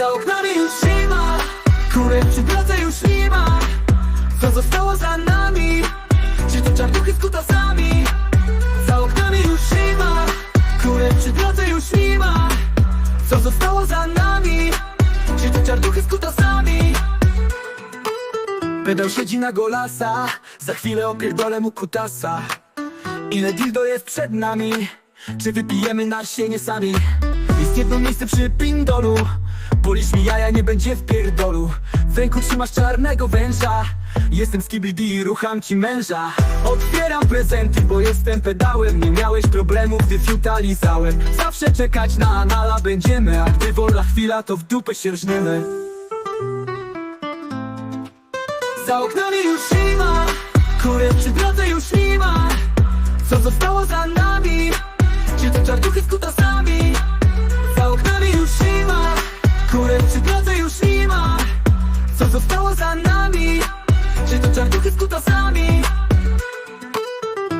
Za oknami już nie ma Kurek przy drodze już nie ma. Co zostało za nami? Czy to czarnuchy z kutasami? Za oknami już nie ma Kurek przy drodze już nie ma. Co zostało za nami? Czy to czarnuchy z kutasami? Pedał siedzi na golasa Za chwilę opierdolę mu kutasa. Ile dildo jest przed nami? Czy wypijemy na sienie sami Jest jedno miejsce przy pindolu. Polisz mi jaja, nie będzie w pierdolu. W ręku trzymasz czarnego węża. Jestem z KBD i rucham ci męża. Otwieram prezenty, bo jestem pedałem. Nie miałeś problemu, gdy fiuta lizałem Zawsze czekać na anala będziemy A gdy wolna chwila, to w dupę się rżniemy. Za oknami już nie ma Kurę przy drodze już nie ma Co zostało za nami? Czy to czarnuchy z kutasami zostało za nami. Czy to czarnuchy z kutasami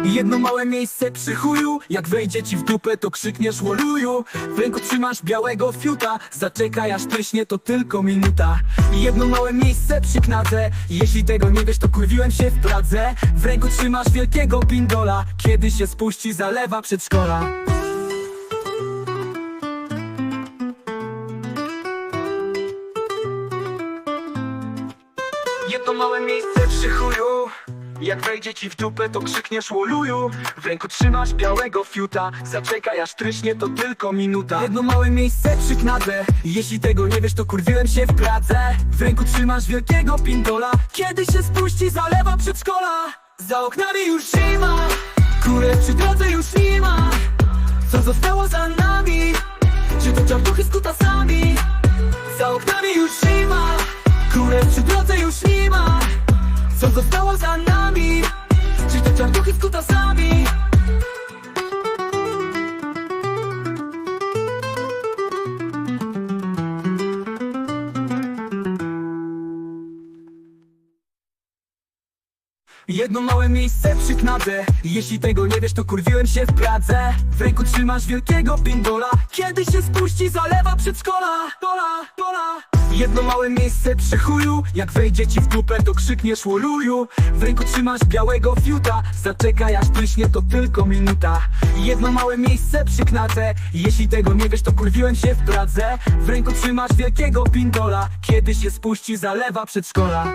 Jedno małe miejsce przy chuju. Jak wejdzie ci w dupę to krzykniesz łoluju W ręku trzymasz białego fiuta. Zaczekaj aż pryśnie to tylko minuta. Jedno małe miejsce przy knadze. Jeśli tego nie wiesz to kurwiłem się w Pradze. W ręku trzymasz wielkiego pindola Kiedy się spuści zalewa przedszkola Jedno małe miejsce przy chuju. Jak wejdzie ci w dupę to krzykniesz łoluju W ręku trzymasz białego fiuta. Zaczekaj aż tryśnie to tylko minuta. Jedno małe miejsce przy knadze. Jeśli tego nie wiesz to kurwiłem się w Pradze. W ręku trzymasz wielkiego pindola. Kiedy się spuści zalewa przedszkola. Za oknami już nie ma Kurę przy drodze już nie ma. Co zostało za nami? Czy to czarnuchy z kutasami? Za oknami już nie Co zostało za nami. Czy to czarnuchy z kutasami Jedno małe miejsce przy knadze. Jeśli tego nie wiesz to kurwiłem się w Pradze. W ręku trzymasz wielkiego pindola. Kiedy się spuści zalewa przedszkola. Dola, dola Jedno małe miejsce przy chuju. Jak wejdzie ci w dupę to krzykniesz łoluju W ręku trzymasz białego fiuta. Zaczekaj aż pryśnie to tylko minuta. Jedno małe miejsce przy knadze Jeśli tego nie wiesz to kurwiłem się w Pradze. W ręku trzymasz wielkiego pindola Kiedy się spuści zalewa przedszkola